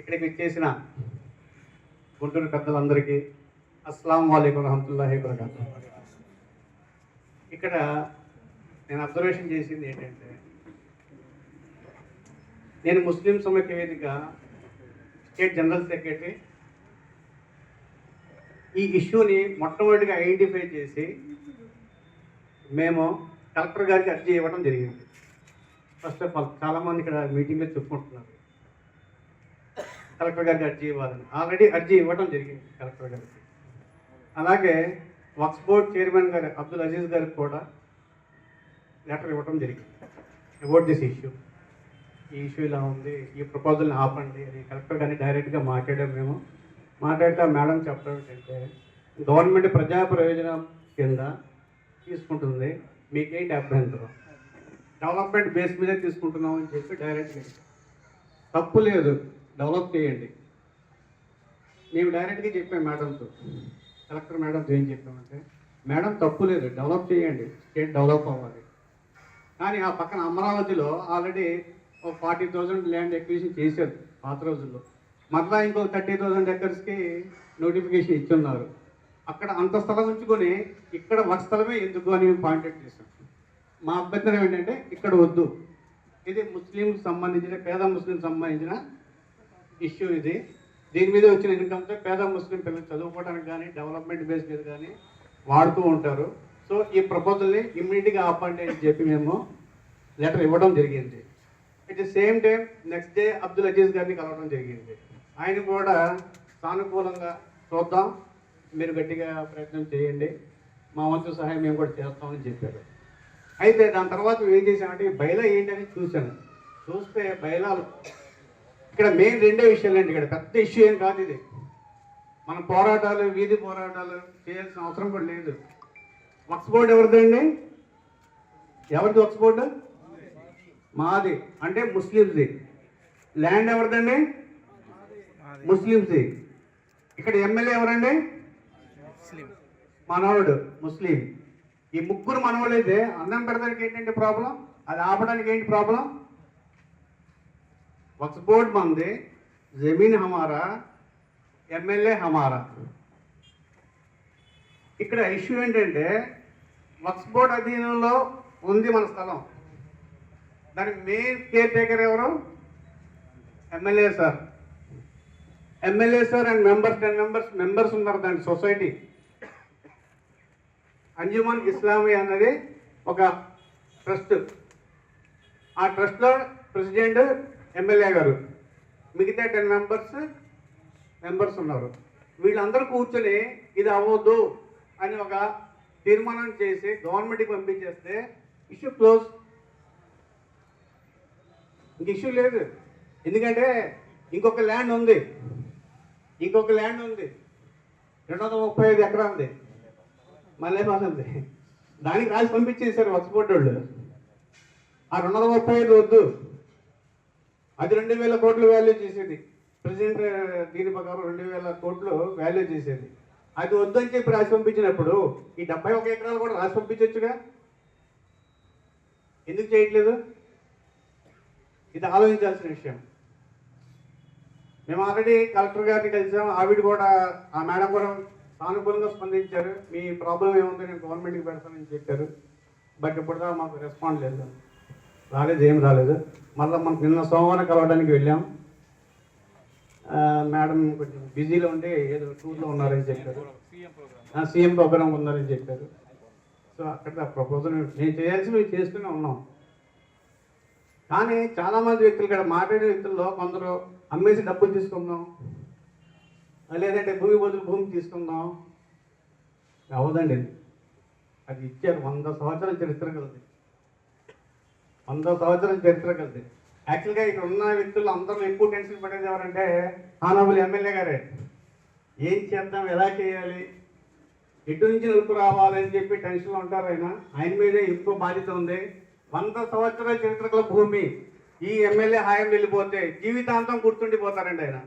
ఇక్కడికి వచ్చేసిన గుంటూరు పెద్దలందరికీ అస్సలం వాలేకం రహమతుల్లాహి వబరకాతు. ఇక్కడ నేను అబ్జర్వేషన్ చేసింది ఏంటంటే నేను ముస్లిం సమైక్య వేదిక స్టేట్ జనరల్ సెక్రటరీ ఈ ఇష్యూని మొట్టమొదటిగా ఐడెంటిఫై చేసి మేము కలెక్టర్ గారికి అర్జీ ఇవ్వడం జరిగింది. ఫస్ట్ ఆఫ్ ఆల్ చాలామంది ఇక్కడ మీటింగ్లో చెప్పుకుంటున్నారు. కలెక్టర్ గారికి అర్జీ ఇవ్వాలని. ఆల్రెడీ అర్జీ ఇవ్వటం జరిగింది కలెక్టర్ గారికి. అలాగే వక్స్ బోర్డ్ చైర్మన్ గారు అబ్దుల్ అజీజ్ గారికి కూడా లెటర్ ఇవ్వటం జరిగింది. అబౌట్ దిస్ ఇష్యూ ఈ ఇష్యూ ఇలా ఉంది. ఈ ప్రపోజల్ని ఆపండి అని కలెక్టర్ గారిని డైరెక్ట్గా మాట్లాడాం మేము. మాట్లాడితే మేడం చెప్పడం ఏంటంటే గవర్నమెంట్ ప్రజా ప్రయోజనం కింద తీసుకుంటుంది. మీకేంటి అభ్యంతరం డెవలప్మెంట్ బేస్ మీదే తీసుకుంటున్నాం అని చెప్పి డైరెక్ట్గా తప్పు లేదు. డెవలప్ చేయండి. మేము డైరెక్ట్గా చెప్పాం మేడంతో కలెక్టర్ మేడంతో ఏం చెప్పామంటే మేడం తప్పు లేదు డెవలప్ చేయండి స్టేట్ డెవలప్ అవ్వాలి. కానీ ఆ పక్కన అమరావతిలో ఆల్రెడీ ఒక ఫార్టీ థౌజండ్ ల్యాండ్ ఎక్విజిషన్ చేశారు పాత రోజుల్లో. మరలా ఇంకో థర్టీ థౌజండ్ ఎకర్స్కి నోటిఫికేషన్ ఇచ్చున్నారు. అక్కడ అంత స్థలం ఉంచుకొని ఇక్కడ ఒక స్థలమే ఎందుకు అని మేము పాయింట్అవుట్ చేశాం. మా అభ్యంతరం ఏంటంటే ఇక్కడ వద్దు. ఇది ముస్లింకి సంబంధించిన పేద ముస్లింకి సంబంధించిన ఇష్యూ ఇది. దీని మీద వచ్చిన ఇన్కమ్తో పేద ముస్లిం పిల్లలు చదువుకోవడానికి కానీ డెవలప్మెంట్ బేస్ మీద కానీ వాడుతూ ఉంటారు. సో ఈ ప్రపోజల్ని ఇమ్మీడియట్గా ఆపండి అని చెప్పి మేము లెటర్ ఇవ్వడం జరిగింది. At the same time next day Abdul Aziz గారిని కలవడం జరిగింది. ఆయన కూడా సానుకూలంగా చూద్దాం మీరు గట్టిగా ప్రయత్నం చేయండి మా వంతు సహాయం మేము కూడా చేస్తామని చెప్పారు. అయితే దాని తర్వాత ఏం చేశామంటే బయలా ఏంటని చూశాను. చూస్తే బయలాలు ఇక్కడ మెయిన్ రెండే విషయాలండి ఇక్కడ. పెద్ద ఇష్యూ ఏం కాదు ఇది. మన పోరాటాలు వీధి పోరాటాలు చేయాల్సిన అవసరం కూడా లేదు. వక్స్ బోర్డు ఎవరిదండి ఎవరిది వక్స్ బోర్డు మాది. అంటే ముస్లింస్ది ల్యాండ్ ఎవరిదండి ముస్లింస్ది ఇక్కడ ఎమ్మెల్యే ఎవరండి? మనవాడు ముస్లిం. ఈ ముగ్గురు మనవాళ్ళు అయితే అన్నం పెడతానికి ఏంటంటే ప్రాబ్లం అది ఆపడానికి ఏంటి ప్రాబ్లం వక్స్ బోర్డ్ మంది జమీన్ హమారా ఎమ్మెల్యే హమారా ఇక్కడ ఇష్యూ ఏంటంటే వక్స్ బోర్డ్ అధీనంలో ఉంది మన స్థలం దాని మెయిన్ కేర్ టేకర్ ఎవరు MLA sir MLA sir and members ten members members ఉన్నారు దాని సొసైటీ అంజుమన్ ఇస్లామీ అన్నది ఒక ట్రస్ట్ ఆ ట్రస్ట్లో ప్రెసిడెంట్ ఎమ్మెల్యే గారు. మిగతా టెన్ మెంబర్స్ మెంబర్స్ ఉన్నారు. వీళ్ళందరూ కూర్చొని ఇది అవ్వద్దు అని ఒక తీర్మానం చేసి గవర్నమెంట్కి పంపించేస్తే ఇష్యూ క్లోజ్. ఇంక ఇష్యూ లేదు. ఎందుకంటే ఇంకొక ల్యాండ్ ఉంది. ఇంకొక ల్యాండ్ ఉంది. రెండు వందల ముప్పై ఐదు ఎకరాలు ఉంది. మళ్ళీ ఉంది. దానికి రాసి పంపించేశారు వక్స్పోర్ట్ వాళ్ళు. ఆ రెండు వందల ముప్పై ఐదు వద్దు. అది రెండు వేల కోట్లు వాల్యూ చేసేది. ప్రెసిడెంట్ eh, దీని ప్రకారం రెండు వేల కోట్లు వాల్యూ చేసేది. అది వద్దని చెప్పి రాసి పంపించినప్పుడు ఈ డెబ్బై ఒక ఎకరాలు కూడా రాసి పంపించవచ్చుగా ఎందుకు చేయట్లేదు? ఇది ఆలోచించాల్సిన విషయం. మేము ఆల్రెడీ కలెక్టర్ గారిని కలిసాం. ఆవిడ కూడా ఆ మేడం కూడా సానుకూలంగా స్పందించారు. మీ ప్రాబ్లం ఏముందో నేను గవర్నమెంట్కి పెడతానని చెప్పారు. బట్ ఇప్పుడు మాకు రెస్పాండ్ లేదు. రాలేదు ఏం రాలేదు. మళ్ళీ మనకు నిన్న సోమవారం కలవడానికి వెళ్ళాం. మేడం కొంచెం బిజీలో ఉండి ఏదో టూర్లో ఉన్నారని చెప్పారు. సీఎం ప్రోగ్రామ్ ఉన్నారని చెప్పారు. సో అక్కడ ప్రపోజల్ నేను చేయాల్సినవి చేస్తూనే ఉన్నాం. కానీ చాలామంది వ్యక్తులు ఇక్కడ మాట్లాడే వ్యక్తుల్లో కొందరు అమ్మేసి డబ్బులు తీసుకుందాం లేదంటే భూమి బదులు భూమి తీసుకుందాం. అవదండి అది ఇచ్చారు వంద సంవత్సరాల చరిత్ర కలది. వంద సంవత్సరం చరిత్ర కలిసి. యాక్చువల్గా ఇక్కడ ఉన్న వ్యక్తులు అందరూ ఎక్కువ టెన్షన్ పడేది ఎవరంటే హానబుల్ ఎమ్మెల్యే గారే. ఏం చేద్దాం ఎలా చేయాలి? ఎటు నుంచి నిలుపు రావాలని చెప్పి టెన్షన్లో ఉంటారు ఆయన. ఆయన మీదే ఎక్కువ బాధ్యత ఉంది. వంద సంవత్సరాల చరిత్ర భూమి. ఈ ఎమ్మెల్యే హాయం వెళ్ళిపోతే జీవితాంతం గుర్తుండిపోతారండి ఆయన.